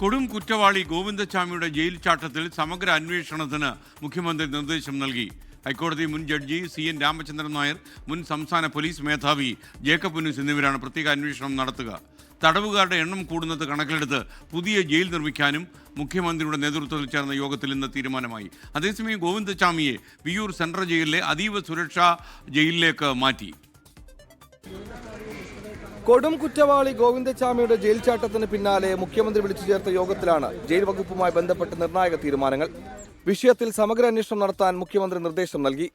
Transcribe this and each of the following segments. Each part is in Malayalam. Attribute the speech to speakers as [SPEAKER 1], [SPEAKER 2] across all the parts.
[SPEAKER 1] കൊടും കുറ്റവാളി ഗോവിന്ദസ്വാമിയുടെ ജയിൽ ചാട്ടത്തിൽ സമഗ്ര അന്വേഷണത്തിന് മുഖ്യമന്ത്രി നിർദ്ദേശം നൽകി. ഹൈക്കോടതി മുൻ judge C N Ramachandran Nair മുൻ സംസ്ഥാന പോലീസ് മേധാവി ജേക്കബ് പുന്നൂസ് എന്നിവരാണ് പ്രത്യേക അന്വേഷണം നടത്തുക. തടവുകാരുടെ എണ്ണം കൂടുന്നത് കണക്കിലെടുത്ത് പുതിയ ജയിൽ നിർമ്മിക്കാനും മുഖ്യമന്ത്രിയുടെ നേതൃത്വത്തിൽ ചേർന്ന യോഗത്തിൽ ഇന്ന് തീരുമാനമായി. അതേസമയം ഗോവിന്ദസ്വാമിയെ വിയൂർ സെൻട്രൽ ജയിലിലെ അതീവ സുരക്ഷാ ജയിലിലേക്ക് മാറ്റി.
[SPEAKER 2] കൊടും കുറ്റവാളി ഗോവിന്ദച്ചാമിയുടെ ജയിൽ ചാട്ടത്തിന് പിന്നാലെ മുഖ്യമന്ത്രി വിളിച്ചു ചേർത്ത യോഗത്തിലാണ് ജയിൽ വകുപ്പുമായി ബന്ധപ്പെട്ട് നിർണായക തീരുമാനങ്ങൾ. വിഷയത്തിൽ സമഗ്ര അന്വേഷണം നടത്താൻ മുഖ്യമന്ത്രി നിർദ്ദേശം നൽകി.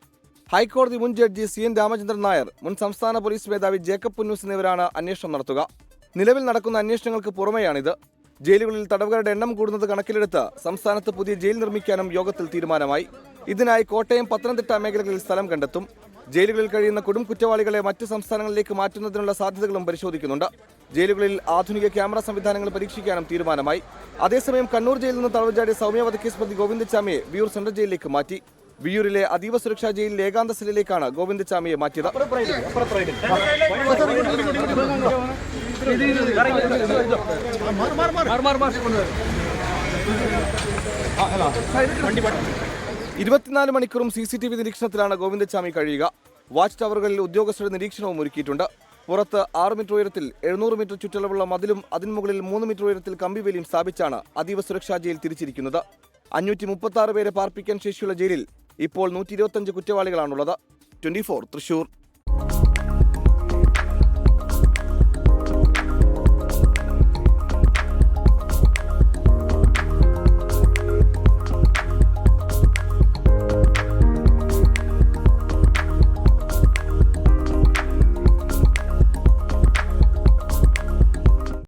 [SPEAKER 2] ഹൈക്കോടതി മുൻ judge C N Ramachandran Nair മുൻ സംസ്ഥാന പോലീസ് മേധാവി ജേക്കബ് പുന്നൂസ് എന്നിവരാണ് അന്വേഷണം നടത്തുക. നിലവിൽ നടക്കുന്ന അന്വേഷണങ്ങൾക്ക് പുറമെയാണിത്. ജയിലുകളിൽ തടവുകാരുടെ എണ്ണം കൂടുന്നത് കണക്കിലെടുത്ത് സംസ്ഥാനത്ത് പുതിയ ജയിൽ നിർമ്മിക്കാനും യോഗത്തിൽ തീരുമാനമായി. ഇതിനായി കോട്ടയം പത്തനംതിട്ട മേഖലകളിൽ സ്ഥലം കണ്ടെത്തും. ജയിലുകളിൽ കഴിയുന്ന കൊടും കുറ്റവാളികളെ മറ്റ് സംസ്ഥാനങ്ങളിലേക്ക് മാറ്റുന്നതിനുള്ള സാധ്യതകളും പരിശോധിക്കുന്നുണ്ട്. ജയിലുകളിൽ ആധുനിക ക്യാമറ സംവിധാനങ്ങൾ പരീക്ഷിക്കാനും തീരുമാനമായി. അതേസമയം കണ്ണൂർ ജയിലിൽ നിന്ന് തടവുചാടിയ സൗമ്യ വധക്കേസ് പ്രതി ഗോവിന്ദച്ചാമിയെ വിയൂർ സെൻട്രൽ ജയിലിലേക്ക് മാറ്റി. വിയൂരിലെ അതീവ സുരക്ഷാ ജയിലിലെ ഏകാന്ത സെല്ലിലേക്കാണ് ഗോവിന്ദച്ചാമിയെ മാറ്റിയത്. ഇരുപത്തിനാല് മണിക്കൂറും സി സി ടി വി നിരീക്ഷണത്തിലാണ് ഗോവിന്ദച്ചാമി കഴിയുക. വാച്ച് ടവറുകളിൽ ഉദ്യോഗസ്ഥരുടെ നിരീക്ഷണവും ഒരുക്കിയിട്ടുണ്ട്. പുറത്ത് ആറ് മീറ്റർ ഉയരത്തിൽ എഴുന്നൂറ് മീറ്റർ ചുറ്റളവുള്ള മതിലും അതിന് മുകളിൽ മൂന്ന് മീറ്റർ ഉയരത്തിൽ കമ്പിവേലിയും സ്ഥാപിച്ചാണ് അതീവ സുരക്ഷാ ജയിൽ തിരിച്ചിരിക്കുന്നത്. അഞ്ഞൂറ്റി മുപ്പത്തി പേരെ പാർപ്പിക്കാൻ ശേഷിയുള്ള ജയിലിൽ ഇപ്പോൾ നൂറ്റി ഇരുപത്തഞ്ച് കുറ്റവാളികളാണുള്ളത്. Twenty four Thrissur.